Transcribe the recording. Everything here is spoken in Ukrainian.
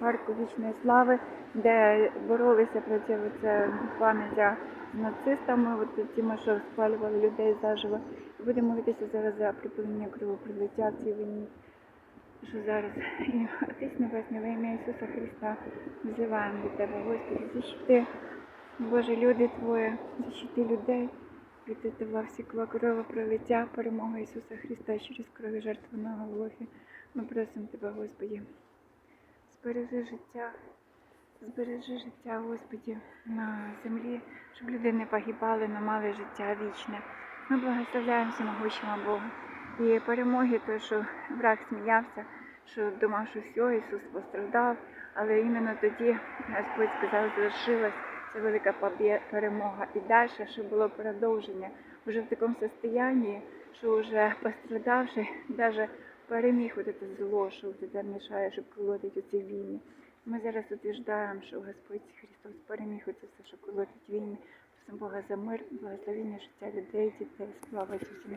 парку вічної слави, де боролися проти пам'яття з нацистами, от тими, що спалювали людей заживо. Будемо молитися зараз за припинення кровопролиття в цій війні. Що зараз і Отець Небесний, во ім'я Ісуса Христа взиваємо до Тебе, Господи, защити, Боже, люди Твої, защити людей від этого всякого кровопролиття, перемога Ісуса Христа через крові жертви на Голгофі. Ми просимо Тебе, Господи, збережи життя, збережи життя, Господи, на землі, щоб люди не погибали, але мали життя вічне. Ми благословляємо всемогущого Бога. І перемоги, то, що враг сміявся, що думав, що все, Ісус постраждав, але іменно тоді Господь сказав, завершилась ця велика перемога. І далі, що було продовження, вже в такому состоянні, що вже пострадавши, навіть переміг от це зло, що це мішає, щоб колотить у війни. Ми зараз утверждаємо, що Господь Христос переміг оце все, що колотить війни. Просимо Бога за мир, благословіння життя людей, дітей, слава Ісусу.